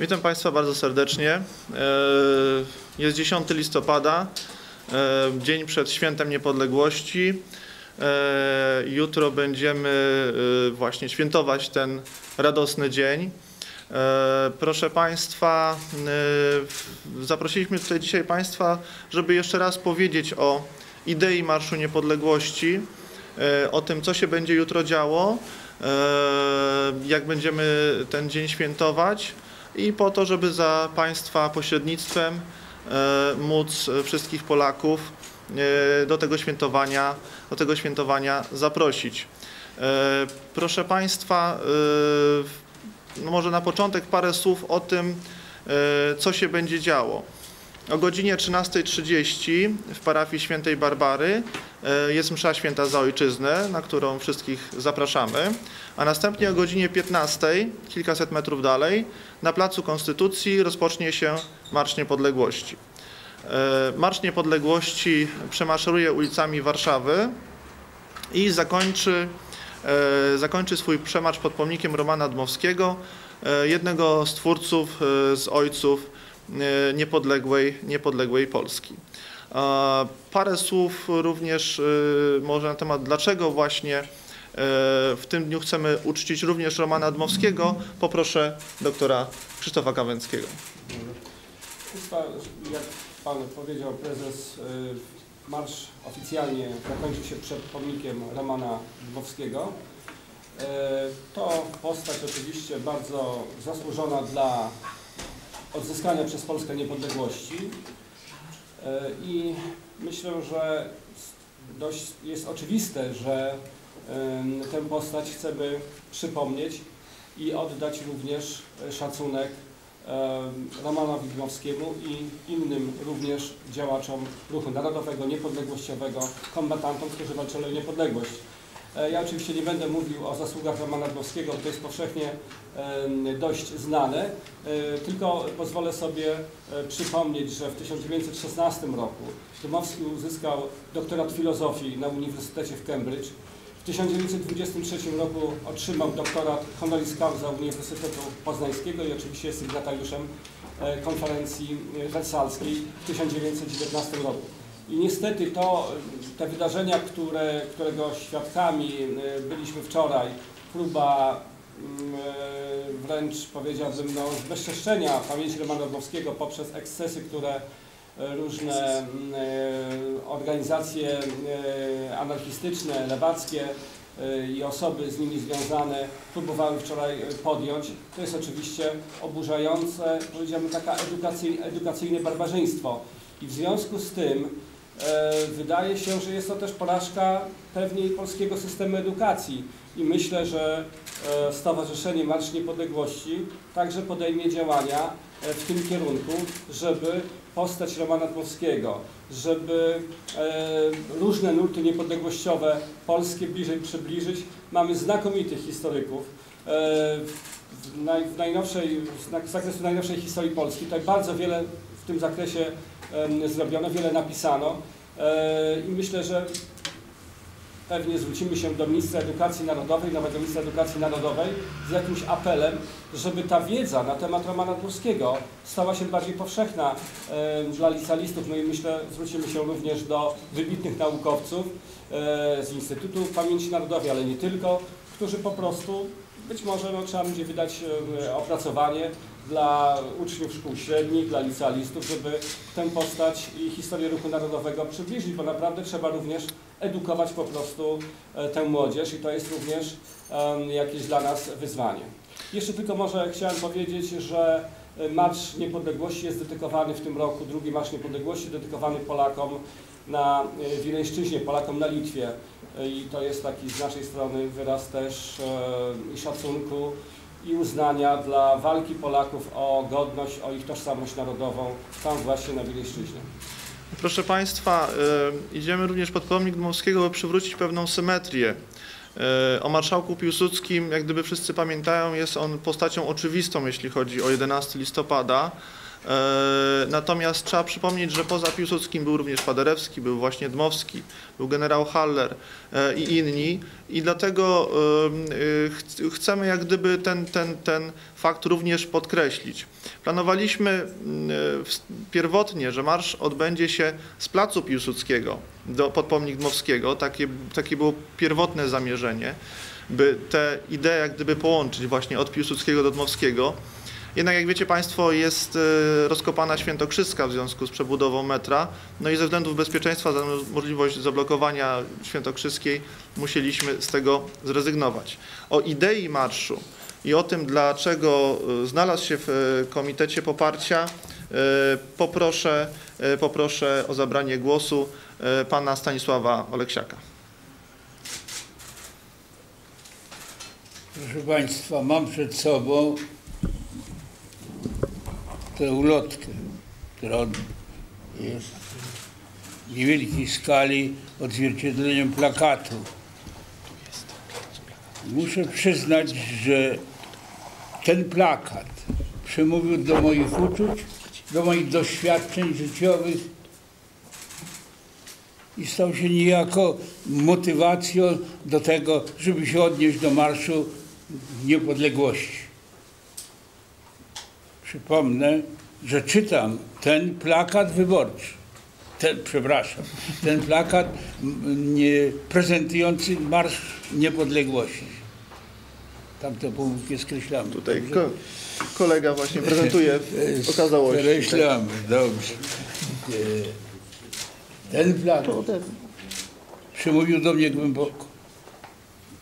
Witam Państwa bardzo serdecznie. E, Jest 10 listopada, e, dzień przed Świętem Niepodległości. E, Jutro będziemy właśnie świętować ten radosny dzień. Proszę Państwa, zaprosiliśmy tutaj dzisiaj Państwa, żeby jeszcze raz powiedzieć o idei Marszu Niepodległości, o tym, co się będzie jutro działo, jak będziemy ten dzień świętować i po to, żeby za Państwa pośrednictwem e, móc wszystkich Polaków e, do tego świętowania, do tego świętowania zaprosić. E, Proszę Państwa, no może na początek parę słów o tym, co się będzie działo. O godzinie 13.30 w parafii świętej Barbary e, jest msza święta za ojczyznę, na którą wszystkich zapraszamy, a następnie o godzinie 15.00, kilkaset metrów dalej, na Placu Konstytucji rozpocznie się Marsz Niepodległości. E, Marsz Niepodległości przemaszeruje ulicami Warszawy i zakończy, e, zakończy swój przemarsz pod pomnikiem Romana Dmowskiego, jednego z twórców, z ojców niepodległej, niepodległej Polski. Parę słów również e, może na temat, dlaczego właśnie e, w tym dniu chcemy uczcić również Romana Dmowskiego. Poproszę doktora Krzysztofa Kawęckiego. Jak Pan powiedział, prezes, marsz oficjalnie zakończył się przed pomnikiem Romana Dmowskiego. To postać oczywiście bardzo zasłużona dla odzyskania przez Polskę niepodległości Y, i myślę, że dość jest oczywiste, że tę postać chcemy przypomnieć i oddać również szacunek e, Romanowi Dmowskiemu i innym również działaczom ruchu narodowego, niepodległościowego, kombatantom, którzy walczyli o niepodległość. E, Ja oczywiście nie będę mówił o zasługach Romana Dmowskiego, bo to jest powszechnie dość znane, e, tylko pozwolę sobie e, przypomnieć, że w 1916 roku Dmowski uzyskał doktorat filozofii na Uniwersytecie w Cambridge. W 1923 roku otrzymał doktorat honoris causa Uniwersytetu Poznańskiego i oczywiście jest sygnatariuszem konferencji wersalskiej w 1919 roku. I niestety to, te wydarzenia, które, którego świadkami e, byliśmy wczoraj, próba mm, e, wręcz powiedziałbym no, zbezczeszczenia pamięci Romana Dmowskiego poprzez ekscesy, które e, różne mm, organizacje anarchistyczne, lewackie i osoby z nimi związane próbowały wczoraj podjąć. To jest oczywiście oburzające, powiedziałbym taka edukacyjne, barbarzyństwo. I w związku z tym wydaje się, że jest to też porażka pewnie polskiego systemu edukacji. I myślę, że e, Stowarzyszenie Marsz Niepodległości także podejmie działania e, w tym kierunku, żeby postać Romana Dmowskiego, żeby e, różne nurty niepodległościowe polskie bliżej przybliżyć. Mamy znakomitych historyków. E, w, w, najnowszej, z zakresu najnowszej historii Polski. Tutaj bardzo wiele w tym zakresie zrobiono, wiele napisano e, i myślę, że pewnie zwrócimy się do ministra edukacji narodowej, nowego ministra edukacji narodowej z jakimś apelem, żeby ta wiedza na temat Romana Dmowskiego stała się bardziej powszechna dla licealistów. No i myślę, zwrócimy się również do wybitnych naukowców e, z Instytutu Pamięci Narodowej, ale nie tylko, którzy po prostu być może no, trzeba będzie wydać opracowanie dla uczniów szkół średnich, dla licealistów, żeby tę postać i historię ruchu narodowego przybliżyć, bo naprawdę trzeba również edukować po prostu e, tę młodzież i to jest również jakieś dla nas wyzwanie. Jeszcze tylko może chciałem powiedzieć, że e, Marsz Niepodległości jest dedykowany w tym roku, drugi Marsz Niepodległości dedykowany Polakom na e, Wileńszczyźnie, Polakom na Litwie. I to jest taki z naszej strony wyraz też i szacunku i uznania dla walki Polaków o godność, o ich tożsamość narodową tam właśnie na Wileńszczyźnie. Proszę Państwa, y, idziemy również pod pomnik Dmowskiego, by przywrócić pewną symetrię. E, O marszałku Piłsudskim, jak gdyby wszyscy pamiętają, jest on postacią oczywistą, jeśli chodzi o 11 listopada. E, Natomiast trzeba przypomnieć, że poza Piłsudskim był również Paderewski, był właśnie Dmowski, był generał Haller e, i inni. I dlatego e, ch- chcemy jak gdyby ten, ten, ten fakt również podkreślić. Planowaliśmy pierwotnie, że marsz odbędzie się z placu Piłsudskiego do pod pomnik Dmowskiego. Takie, takie było pierwotne zamierzenie, by te idee jak gdyby połączyć właśnie od Piłsudskiego do Dmowskiego. Jednak jak wiecie Państwo jest e, rozkopana Świętokrzyska w związku z przebudową metra, no i ze względów bezpieczeństwa za możliwość zablokowania Świętokrzyskiej musieliśmy z tego zrezygnować. O idei marszu i o tym, dlaczego e, znalazł się w e, Komitecie Poparcia, poproszę, poproszę o zabranie głosu pana Stanisława Oleksiaka. Proszę Państwa, mam przed sobą tę ulotkę, która jest w niewielkiej skali odzwierciedleniem plakatu. Muszę przyznać, że ten plakat przemówił do moich uczuć, do moich doświadczeń życiowych i stał się niejako motywacją do tego, żeby się odnieść do Marszu Niepodległości. Przypomnę, że czytam ten plakat wyborczy. Ten, przepraszam, ten plakat nie, prezentujący Marsz Niepodległości. Tam te półki skreślamy. Tutaj ko kolega właśnie prezentuje okazałości. Skreślamy, dobrze. Ten plakat przemówił do mnie głęboko.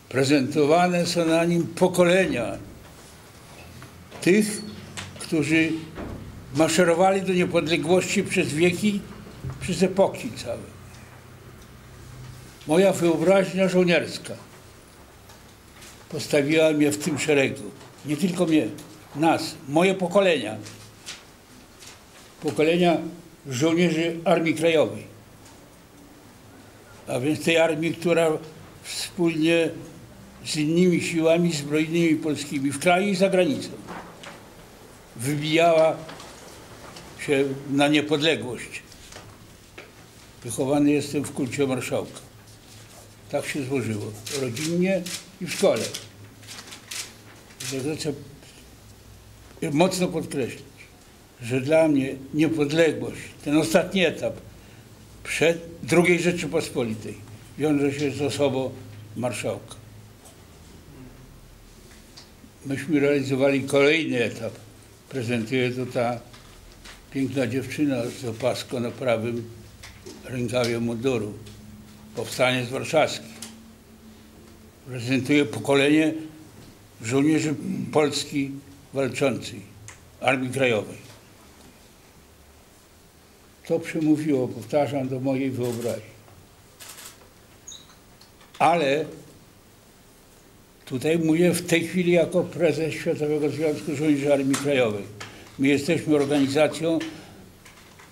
Prezentowane są na nim pokolenia tych, którzy maszerowali do niepodległości przez wieki, przez epoki całe. Moja wyobraźnia żołnierska postawiła mnie w tym szeregu. Nie tylko mnie, nas, moje pokolenia. Pokolenia żołnierzy Armii Krajowej. A więc tej armii, która wspólnie z innymi siłami zbrojnymi polskimi w kraju i za granicą wybijała się na niepodległość. Wychowany jestem w kulcie marszałka. Tak się złożyło. Rodzinnie i w szkole. Chcę mocno podkreślić, że dla mnie niepodległość, ten ostatni etap przed II Rzeczypospolitej wiąże się z osobą marszałka. Myśmy realizowali kolejny etap. Prezentuje to ta piękna dziewczyna z opaską na prawym rękawie munduru. Powstanie z warszawski. Prezentuje pokolenie żołnierzy Polski walczącej, Armii Krajowej. To przemówiło, powtarzam, do mojej wyobraźni. Ale tutaj mówię w tej chwili jako prezes Światowego Związku Żołnierzy Armii Krajowej. My jesteśmy organizacją,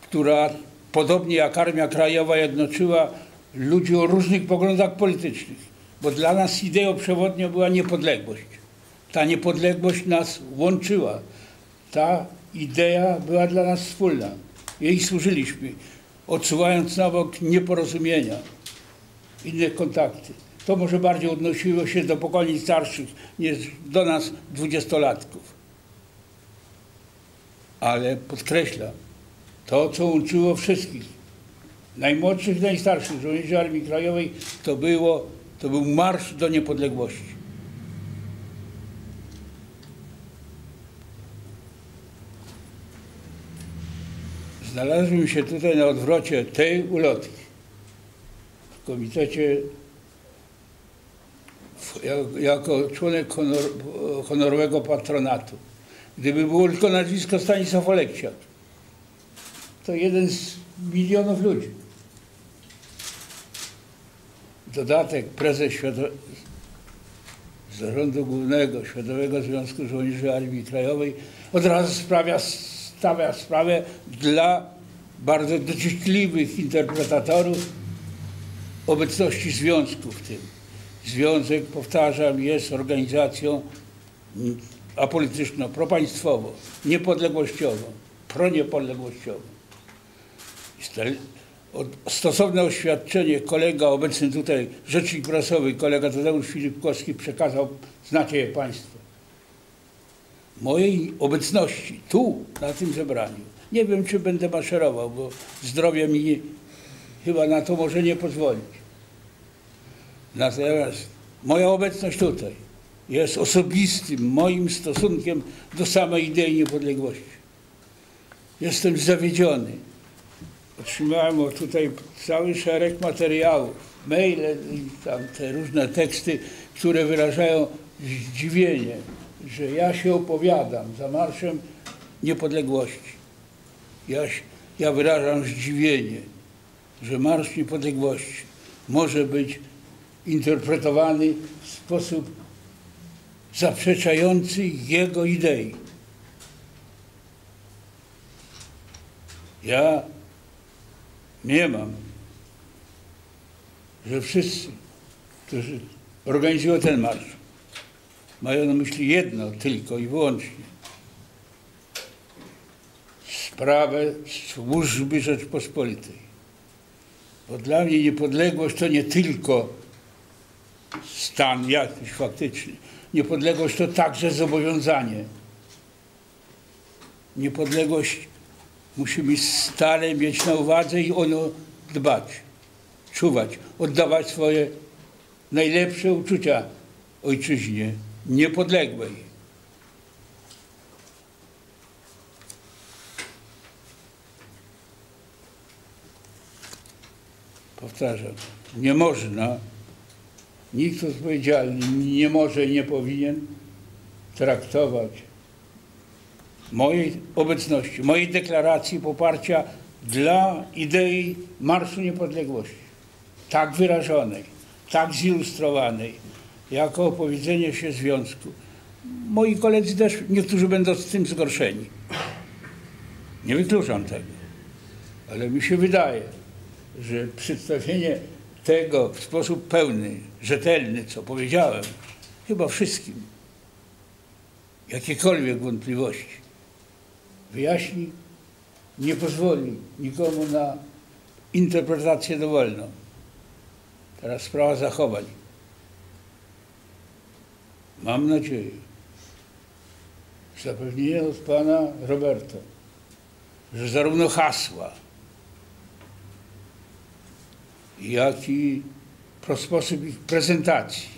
która podobnie jak Armia Krajowa jednoczyła ludzi o różnych poglądach politycznych, bo dla nas ideą przewodnią była niepodległość. Ta niepodległość nas łączyła. Ta idea była dla nas wspólna. Jej służyliśmy, odsuwając na bok nieporozumienia, inne kontakty. To może bardziej odnosiło się do pokoleń starszych niż do nas dwudziestolatków. Ale podkreślam, to co łączyło wszystkich, najmłodszych, najstarszych żołnierzy Armii Krajowej, to, było, to był marsz do niepodległości. Znalazłem się tutaj na odwrocie tej ulotki w komitecie jako- członek honor, honorowego patronatu. Gdyby było tylko nazwisko Stanisław Oleksiak, to jeden z milionów ludzi. Dodatek prezes Zarządu Głównego Światowego Związku Żołnierzy Armii Krajowej od razu sprawia, stawia sprawę dla bardzo dociekliwych interpretatorów obecności związku w tym. Związek, powtarzam, jest organizacją mm, apolityczną, propaństwową, niepodległościową, proniepodległościową. Stosowne oświadczenie kolega obecny tutaj, rzecznik prasowy, kolega Tadeusz Filipkowski przekazał, znacie je Państwo. Mojej obecności tu, na tym zebraniu. Nie wiem, czy będę maszerował, bo zdrowie mi chyba na to może nie pozwolić. Natomiast moja obecność tutaj jest osobistym moim stosunkiem do samej idei niepodległości. Jestem zawiedziony. Otrzymałem tutaj cały szereg materiałów, maile i tam te różne teksty, które wyrażają zdziwienie, że ja się opowiadam za Marszem Niepodległości. Ja, ja wyrażam zdziwienie, że Marsz Niepodległości może być interpretowany w sposób zaprzeczający jego idei. Ja nie mam, że wszyscy, którzy organizują ten marsz, mają na myśli jedno tylko i wyłącznie. Sprawę służby Rzeczpospolitej. Bo dla mnie niepodległość to nie tylko stan jakiś faktyczny. Niepodległość to także zobowiązanie. Niepodległość musimy stale mieć na uwadze i o nią dbać, czuwać, oddawać swoje najlepsze uczucia ojczyźnie niepodległej. Powtarzam, nie można, nikt odpowiedzialny nie może nie powinien traktować mojej obecności, mojej deklaracji poparcia dla idei Marszu Niepodległości, tak wyrażonej, tak zilustrowanej, jako opowiedzenie się związku. Moi koledzy też, niektórzy będą z tym zgorszeni. Nie wykluczam tego. Ale mi się wydaje, że przedstawienie tego w sposób pełny, rzetelny, co powiedziałem, chyba wszystkim, jakiekolwiek wątpliwości, wyjaśni, nie pozwoli nikomu na interpretację dowolną. Teraz sprawa zachowań. Mam nadzieję, zapewnienie od pana Roberta, że zarówno hasła, jak i pro sposób ich prezentacji,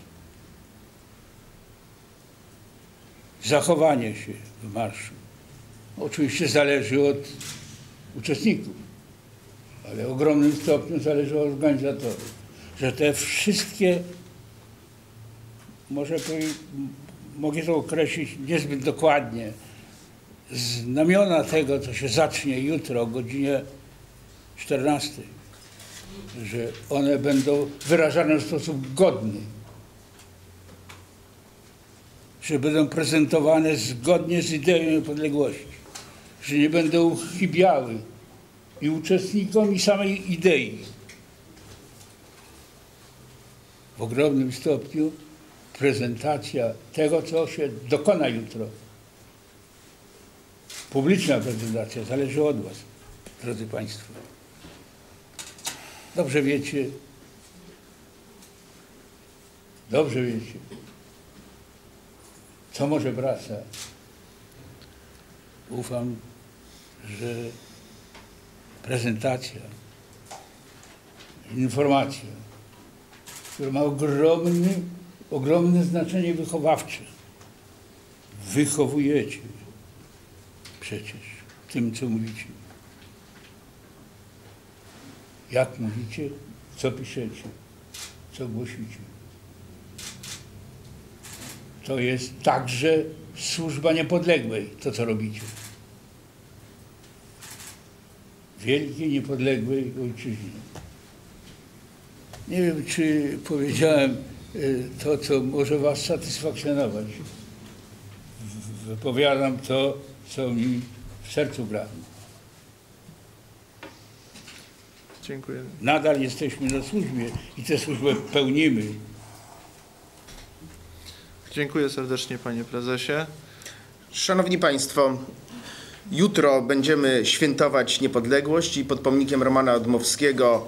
zachowanie się w marszu, oczywiście zależy od uczestników, ale w ogromnym stopniu zależy od organizatorów, że te wszystkie, może mogę to określić niezbyt dokładnie, znamiona tego, co się zacznie jutro o godzinie 14, że one będą wyrażane w sposób godny, że będą prezentowane zgodnie z ideą niepodległości, że nie będą uchybiały i uczestnikom, i samej idei. W ogromnym stopniu prezentacja tego, co się dokona jutro. Publiczna prezentacja zależy od Was, drodzy Państwo. Dobrze wiecie, dobrze wiecie, co może prasa. Ufam, że prezentacja, informacja, która ma ogromny, ogromne znaczenie wychowawcze. Wychowujecie przecież tym, co mówicie. Jak mówicie, co piszecie, co głosicie. To jest także służba niepodległej, to co robicie. Wielkiej, niepodległej ojczyźnie. Nie wiem, czy powiedziałem y, to, co może Was satysfakcjonować. Wypowiadam to, co mi w sercu gra. Dziękuję. Nadal jesteśmy na służbie i tę służbę pełnimy Dziękuję serdecznie panie prezesie. Szanowni Państwo, jutro będziemy świętować niepodległość i pod pomnikiem Romana Odmowskiego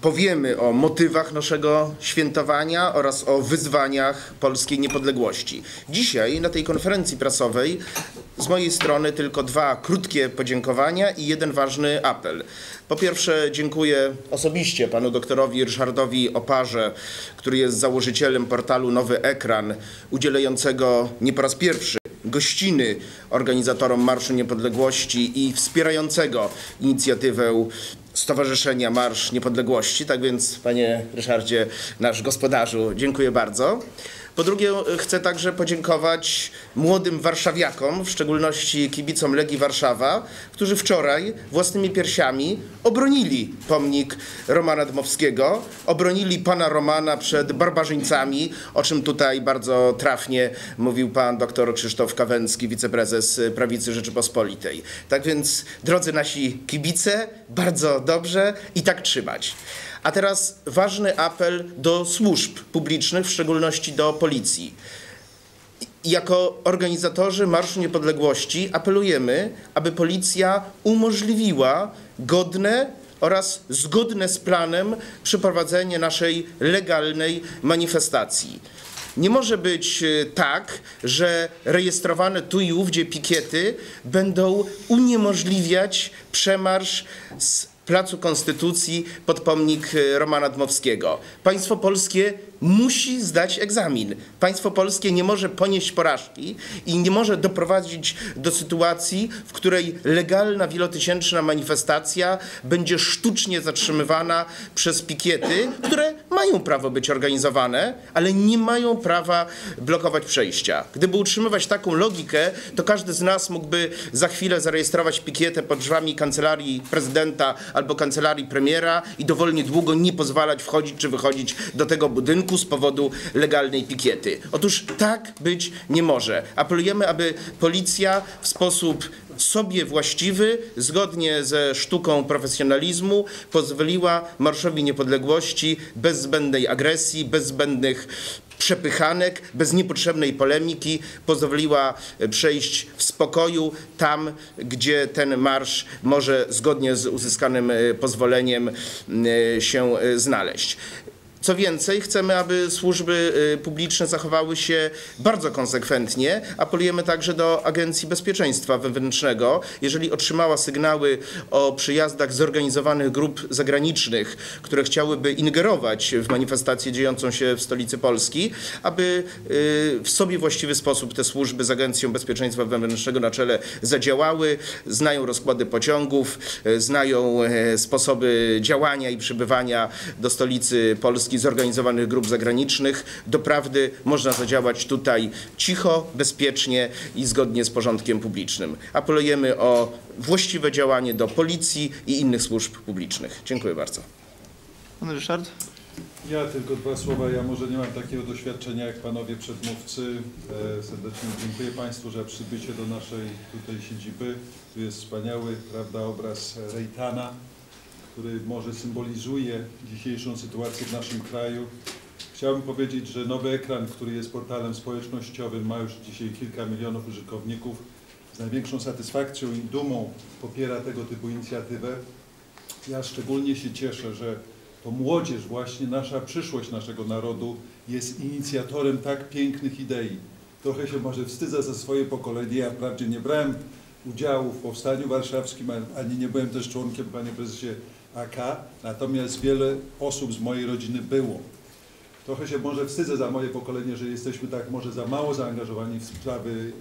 powiemy o motywach naszego świętowania oraz o wyzwaniach polskiej niepodległości. Dzisiaj na tej konferencji prasowej z mojej strony tylko dwa krótkie podziękowania i jeden ważny apel. Po pierwsze dziękuję osobiście panu doktorowi Ryszardowi Oparze, który jest założycielem portalu Nowy Ekran, udzielającego nie po raz pierwszy gościny organizatorom Marszu Niepodległości i wspierającego inicjatywę Stowarzyszenia Marsz Niepodległości. Tak więc, panie Ryszardzie, nasz gospodarzu, dziękuję bardzo. Po drugie, chcę także podziękować młodym warszawiakom, w szczególności kibicom Legii Warszawa, którzy wczoraj własnymi piersiami obronili pomnik Romana Dmowskiego, obronili pana Romana przed barbarzyńcami, o czym tutaj bardzo trafnie mówił pan dr Krzysztof Kawęcki, wiceprezes Prawicy Rzeczypospolitej. Tak więc, drodzy nasi kibice, bardzo dobrze i tak trzymać. A teraz ważny apel do służb publicznych, w szczególności do policji. Jako organizatorzy Marszu Niepodległości apelujemy, aby policja umożliwiła godne oraz zgodne z planem przeprowadzenie naszej legalnej manifestacji. Nie może być e, tak, że rejestrowane tu i ówdzie pikiety będą uniemożliwiać przemarsz z Placu Konstytucji pod pomnik e, Romana Dmowskiego. Państwo polskie musi zdać egzamin. Państwo polskie nie może ponieść porażki i nie może doprowadzić do sytuacji, w której legalna wielotysięczna manifestacja będzie sztucznie zatrzymywana przez pikiety, które mają prawo być organizowane, ale nie mają prawa blokować przejścia. Gdyby utrzymywać taką logikę, to każdy z nas mógłby za chwilę zarejestrować pikietę pod drzwiami kancelarii prezydenta albo kancelarii premiera i dowolnie długo nie pozwalać wchodzić czy wychodzić do tego budynku z powodu legalnej pikiety. Otóż tak być nie może. Apelujemy, aby policja w sposób sobie właściwy, zgodnie ze sztuką profesjonalizmu, pozwoliła Marszowi Niepodległości bez zbędnej agresji, bez zbędnych przepychanek, bez niepotrzebnej polemiki, pozwoliła przejść w spokoju tam, gdzie ten marsz może zgodnie z uzyskanym e, pozwoleniem e, się e, znaleźć. Co więcej, chcemy, aby służby y, publiczne zachowały się bardzo konsekwentnie. Apelujemy także do Agencji Bezpieczeństwa Wewnętrznego. Jeżeli otrzymała sygnały o przyjazdach zorganizowanych grup zagranicznych, które chciałyby ingerować w manifestację dziejącą się w stolicy Polski, aby y, w sobie właściwy sposób te służby z Agencją Bezpieczeństwa Wewnętrznego na czele zadziałały, znają rozkłady pociągów, y, znają sposoby działania i przybywania do stolicy Polski zorganizowanych grup zagranicznych. Doprawdy można zadziałać tutaj cicho, bezpiecznie i zgodnie z porządkiem publicznym. Apelujemy o właściwe działanie do policji i innych służb publicznych. Dziękuję bardzo. Pan Ryszard? Ja tylko dwa słowa. Ja może nie mam takiego doświadczenia jak panowie przedmówcy. E, serdecznie dziękuję Państwu za przybycie do naszej tutaj siedziby. Tu jest wspaniały, prawda, obraz Rejtana, który może symbolizuje dzisiejszą sytuację w naszym kraju. Chciałbym powiedzieć, że Nowy Ekran, który jest portalem społecznościowym, ma już dzisiaj kilka milionów użytkowników. Z największą satysfakcją i dumą popiera tego typu inicjatywę. Ja szczególnie się cieszę, że to młodzież, właśnie nasza przyszłość naszego narodu jest inicjatorem tak pięknych idei. Trochę się może wstydzę za swoje pokolenie. Ja wprawdzie nie brałem udziału w Powstaniu Warszawskim, ani nie byłem też członkiem, panie prezesie, AK, natomiast wiele osób z mojej rodziny było. Trochę się może wstydzę za moje pokolenie, że jesteśmy tak może za mało zaangażowani w sprawy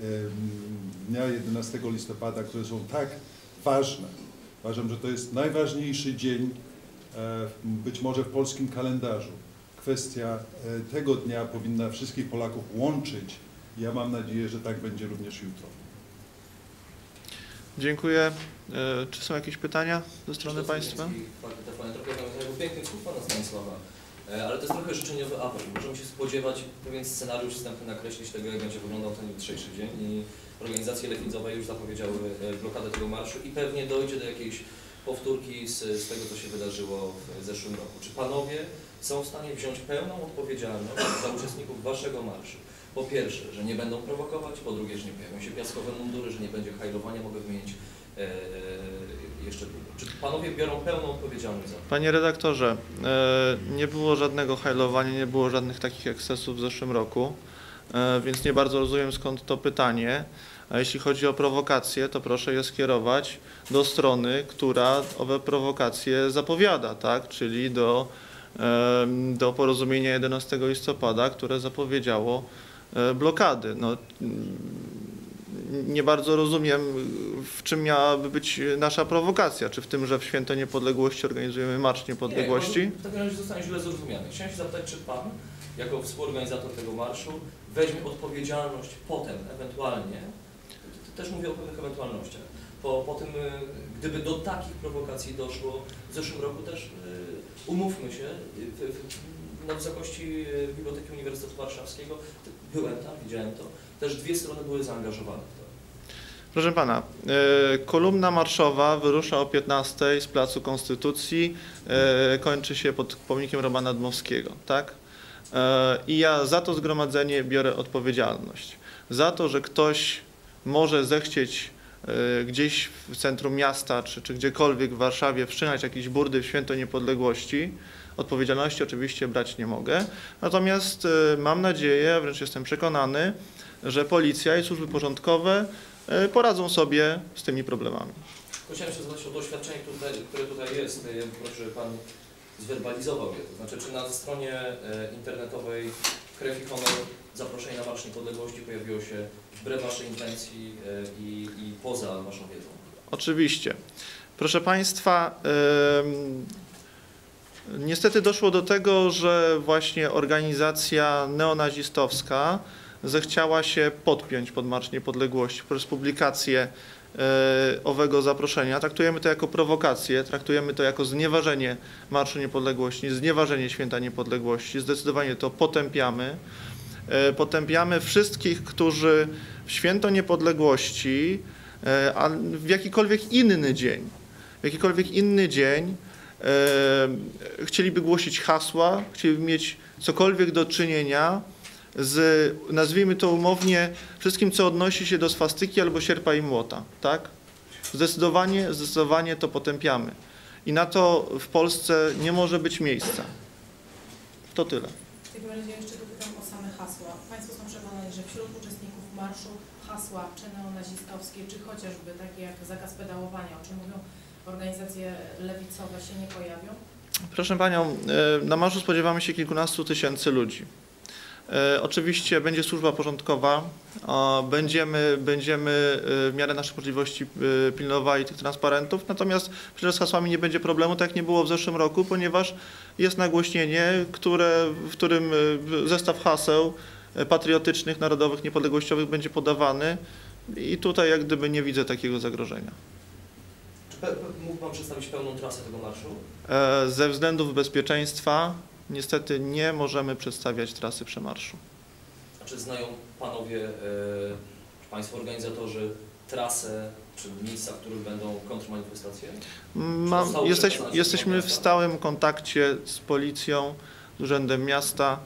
dnia 11 listopada, które są tak ważne. Uważam, że to jest najważniejszy dzień e, być może w polskim kalendarzu. Kwestia e, tego dnia powinna wszystkich Polaków łączyć. Ja mam nadzieję, że tak będzie również jutro. Dziękuję. E, Czy są jakieś pytania ze strony Państwa? Do pięknych słów Pana Stanisława, E, ale to jest trochę życzeniowy apel. Możemy się spodziewać pewien scenariusz wstępny nakreślić tego, jak będzie wyglądał ten jutrzejszy dzień i organizacje lewicowe już zapowiedziały e, blokadę tego marszu i pewnie dojdzie do jakiejś powtórki z, z tego, co się wydarzyło w zeszłym roku. Czy Panowie są w stanie wziąć pełną odpowiedzialność za uczestników Waszego marszu? Po pierwsze, że nie będą prowokować, po drugie, że nie pojawią się piaskowe mundury, że nie będzie hajlowania, mogę wymienić e, jeszcze długo. Czy panowie biorą pełną odpowiedzialność za to? Panie redaktorze, e, nie było żadnego hajlowania, nie było żadnych takich ekscesów w zeszłym roku, e, więc nie bardzo rozumiem skąd to pytanie. A jeśli chodzi o prowokacje, to proszę je skierować do strony, która owe prowokacje zapowiada, tak? czyli do, em, do porozumienia 11 listopada, które zapowiedziało e, blokady. No, nie bardzo rozumiem, w czym miałaby być nasza prowokacja. Czy w tym, że w Święto Niepodległości organizujemy Marsz Niepodległości? Nie, w takim razie zostanie źle zrozumiany. Chciałem się zapytać, czy Pan, jako współorganizator tego marszu, weźmie odpowiedzialność potem, ewentualnie, też mówię o pewnych ewentualnościach, po, po tym, y, gdyby do takich prowokacji doszło w zeszłym roku też, y, umówmy się, w, w, na wysokości Biblioteki Uniwersytetu Warszawskiego, byłem tam, widziałem to, też dwie strony były zaangażowane w to. Proszę pana, e, kolumna marszowa wyrusza o 15 z Placu Konstytucji, e, kończy się pod pomnikiem Romana Dmowskiego, tak? E, I ja za to zgromadzenie biorę odpowiedzialność. Za to, że ktoś może zechcieć gdzieś w centrum miasta, czy, czy gdziekolwiek w Warszawie wszczynać jakieś burdy w Święto Niepodległości, odpowiedzialności oczywiście brać nie mogę. Natomiast e, mam nadzieję, wręcz jestem przekonany, że policja i służby porządkowe e, poradzą sobie z tymi problemami. Chciałem się zapytać o doświadczenie, tutaj, które tutaj jest. Prosił, żeby Pan zwerbalizował je. To znaczy, czy na stronie e, internetowej Krew i Honor zaproszenie na Marsz Niepodległości pojawiło się wbrew Waszej intencji e, i, i poza Waszą wiedzą? Oczywiście. Proszę Państwa, niestety doszło do tego, że właśnie organizacja neonazistowska zechciała się podpiąć pod Marsz Niepodległości przez publikację e, owego zaproszenia. Traktujemy to jako prowokację, traktujemy to jako znieważenie Marszu Niepodległości, znieważenie Święta Niepodległości. Zdecydowanie to potępiamy. E, Potępiamy wszystkich, którzy w Święto Niepodległości, e, a w jakikolwiek inny dzień, w jakikolwiek inny dzień chcieliby głosić hasła, chcieliby mieć cokolwiek do czynienia z, nazwijmy to umownie, wszystkim, co odnosi się do swastyki albo sierpa i młota, tak? Zdecydowanie, zdecydowanie to potępiamy. I na to w Polsce nie może być miejsca. To tyle. W takim razie jeszcze dopytam o same hasła. Państwo są przekonani, że wśród uczestników marszu hasła czy neonazistowskie, czy chociażby takie jak zakaz pedałowania, o czym mówią organizacje lewicowe, się nie pojawią? Proszę Panią, e, na marszu spodziewamy się kilkunastu tysięcy ludzi. E, Oczywiście będzie służba porządkowa, będziemy, będziemy e, w miarę naszych możliwości pilnowali tych transparentów, natomiast że z hasłami nie będzie problemu, tak jak nie było w zeszłym roku, ponieważ jest nagłośnienie, które, w którym zestaw haseł patriotycznych, narodowych, niepodległościowych będzie podawany i tutaj jak gdyby nie widzę takiego zagrożenia. Mógł Pan przedstawić pełną trasę tego marszu? E, Ze względów bezpieczeństwa niestety nie możemy przedstawiać trasy przemarszu. A czy znają Panowie, e, czy Państwo organizatorzy trasę, czy miejsca, w których będą kontrmanifestacje? Zostało jesteś, jesteśmy w stałym kontakcie z policją, z urzędem miasta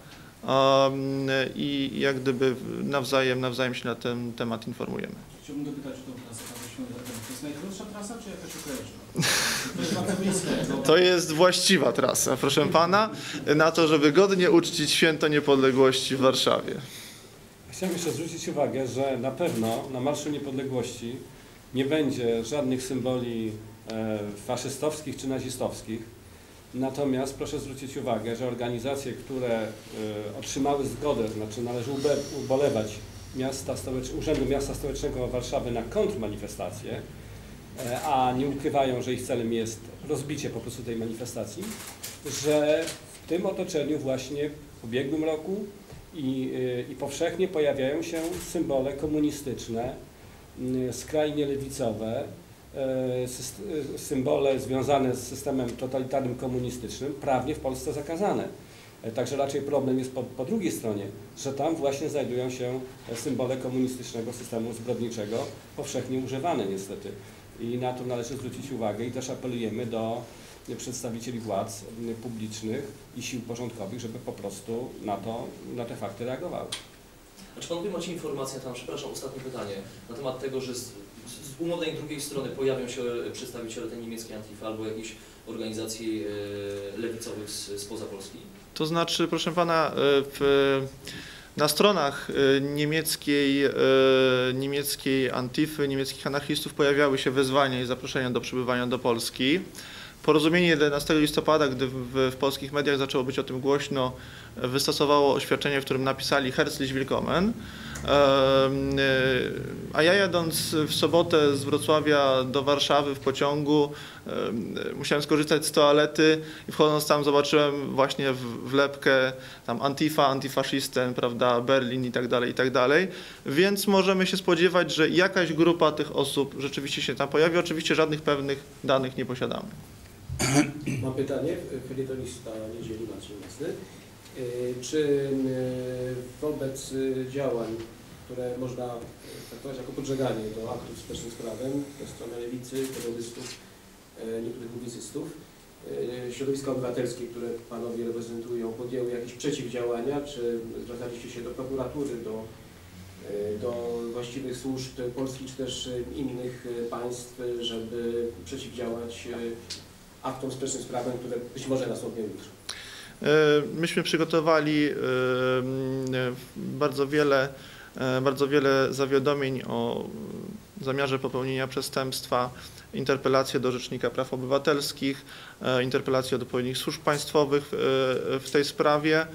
um, i jak gdyby nawzajem, nawzajem się na ten temat informujemy. Chciałbym dopytać o tą trasę. To jest najkrótsza trasa, czy jakaś okrężna? To jest właściwa trasa, proszę pana, na to, żeby godnie uczcić święto niepodległości w Warszawie. Chciałem jeszcze zwrócić uwagę, że na pewno na Marszu Niepodległości nie będzie żadnych symboli e, faszystowskich czy nazistowskich. Natomiast proszę zwrócić uwagę, że organizacje, które e, otrzymały zgodę, znaczy należy ubolewać miasta Urzędu Miasta Stołecznego Warszawy na kontrmanifestację, e, a nie ukrywają, że ich celem jest rozbicie po prostu tej manifestacji, że w tym otoczeniu właśnie w ubiegłym roku i, y, i powszechnie pojawiają się symbole komunistyczne, y, skrajnie lewicowe, y, symbole związane z systemem totalitarnym komunistycznym, prawnie w Polsce zakazane. E, Także raczej problem jest po, po drugiej stronie, że tam właśnie znajdują się e, symbole komunistycznego systemu zbrodniczego, powszechnie używane niestety. I na to należy zwrócić uwagę i też apelujemy do przedstawicieli władz publicznych i sił porządkowych, żeby po prostu na to, na te fakty reagowały. A czy panowie macie informację, tam, przepraszam, ostatnie pytanie, na temat tego, że z, z umownej drugiej strony pojawią się przedstawiciele tej niemieckiej Antifa albo jakichś organizacji e, lewicowych z, spoza Polski? To znaczy, proszę pana, e, w, na stronach e, niemieckiej, e, niemieckiej Antify, niemieckich anarchistów pojawiały się wezwania i zaproszenia do przybywania do Polski. Porozumienie 11 listopada, gdy w, w polskich mediach zaczęło być o tym głośno, wystosowało oświadczenie, w którym napisali Herzlich Willkommen. E, A ja jadąc w sobotę z Wrocławia do Warszawy w pociągu, em, musiałem skorzystać z toalety i wchodząc tam zobaczyłem właśnie wlepkę tam Antifa, Antifaszisten, prawda, Berlin i tak dalej, i tak dalej. Więc możemy się spodziewać, że jakaś grupa tych osób rzeczywiście się tam pojawi. Oczywiście żadnych pewnych danych nie posiadamy. Mam pytanie, felietonista Niedzieli Marcin Jasny. Y, Czy y, wobec działań, które można y, traktować jako podżeganie do aktów sprzecznych z prawem ze strony lewicy, terrorystów, niektórych publicystów, środowiska obywatelskie, które panowie reprezentują, podjęły jakieś przeciwdziałania, czy zwracaliście się do prokuratury, do, do właściwych służb polskich, czy też innych państw, żeby przeciwdziałać aktom sprzecznym z prawem, które być może nastąpią jutro. E, Myśmy przygotowali e, bardzo wiele, e, bardzo wiele zawiadomień o zamiarze popełnienia przestępstwa, interpelacje do Rzecznika Praw Obywatelskich, interpelacje do odpowiednich służb państwowych w tej sprawie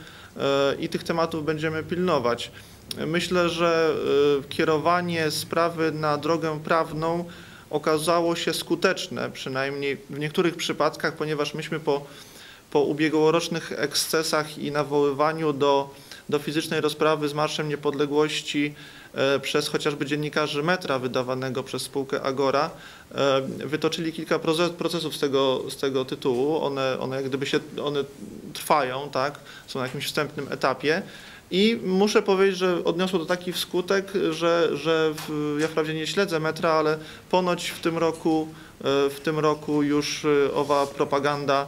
i tych tematów będziemy pilnować. Myślę, że kierowanie sprawy na drogę prawną okazało się skuteczne, przynajmniej w niektórych przypadkach, ponieważ myśmy po po ubiegłorocznych ekscesach i nawoływaniu do, do fizycznej rozprawy z Marszem Niepodległości e, przez chociażby dziennikarzy metra wydawanego przez spółkę Agora, e, wytoczyli kilka proce- procesów z tego, z tego tytułu. One, one jak gdyby się, one trwają, tak, są na jakimś wstępnym etapie. I muszę powiedzieć, że odniosło to taki skutek, że, że w, ja wprawdzie nie śledzę metra, ale ponoć w tym roku, e, w tym roku już owa propaganda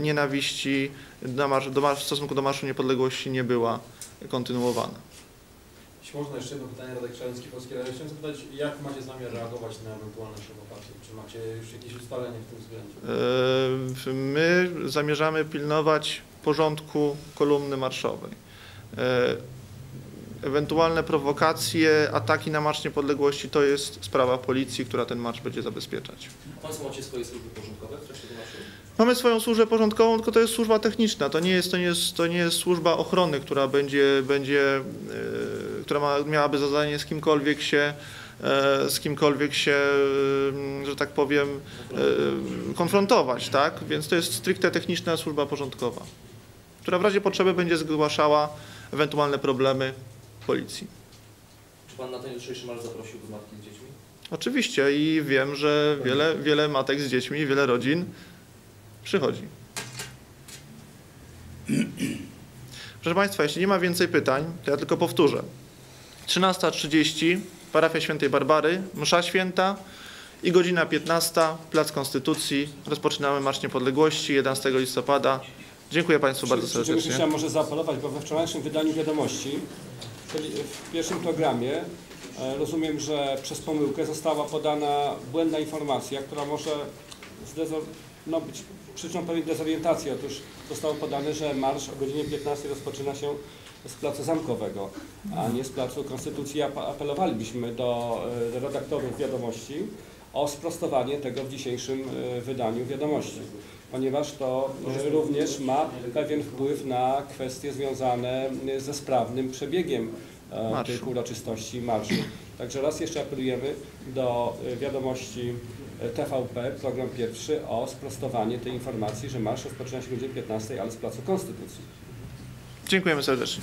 nienawiści na marsz, do marsz, w stosunku do Marszu Niepodległości nie była kontynuowana. Jeśli można jeszcze jedno pytanie, Radek Szaleński, Polskie Radio. Chciałem zapytać, jak macie zamiar reagować na ewentualne prowokacje? Czy macie już jakieś ustalenie w tym względzie? E, My zamierzamy pilnować porządku kolumny marszowej. Ewentualne prowokacje, ataki na Marsz Niepodległości to jest sprawa policji, która ten marsz będzie zabezpieczać. A Państwo macie swoje służby porządkowe w tego marszu? Mamy swoją służbę porządkową, tylko to jest służba techniczna. To nie jest, to nie jest, to nie jest służba ochrony, która będzie, będzie e, która ma, miałaby za zadanie z kimkolwiek się, e, z kimkolwiek się, e, że tak powiem, konfrontować, tak? Więc to jest stricte techniczna służba porządkowa, która w razie potrzeby będzie zgłaszała ewentualne problemy policji. Czy Pan na ten jutrzejszy marsz zaprosiłby matki z dziećmi? Oczywiście i wiem, że wiele, wiele matek z dziećmi, wiele rodzin przychodzi. Proszę Państwa, jeśli nie ma więcej pytań, to ja tylko powtórzę. 13.30, parafia świętej Barbary, msza święta i godzina 15, Plac Konstytucji. Rozpoczynamy Marsz Niepodległości 11 listopada. Dziękuję Państwu bardzo serdecznie. Chciałem może zaapelować, bo we wczorajszym wydaniu wiadomości, czyli w pierwszym programie, e, rozumiem, że przez pomyłkę została podana błędna informacja, która może no, być przyczyną pewnej dezorientacji. Otóż zostało podane, że marsz o godzinie 15 rozpoczyna się z placu Zamkowego, a nie z placu Konstytucji. Ape- Apelowalibyśmy do e, redaktorów wiadomości o sprostowanie tego w dzisiejszym e, wydaniu wiadomości ponieważ to e, również ma pewien wpływ na kwestie związane e, ze sprawnym przebiegiem e, Marszu. tych uroczystości marszu. Także raz jeszcze apelujemy do wiadomości TVP, program pierwszy, o sprostowanie tej informacji, że marsz rozpoczyna się o godzinie 15, ale z Placu Konstytucji. Dziękujemy serdecznie.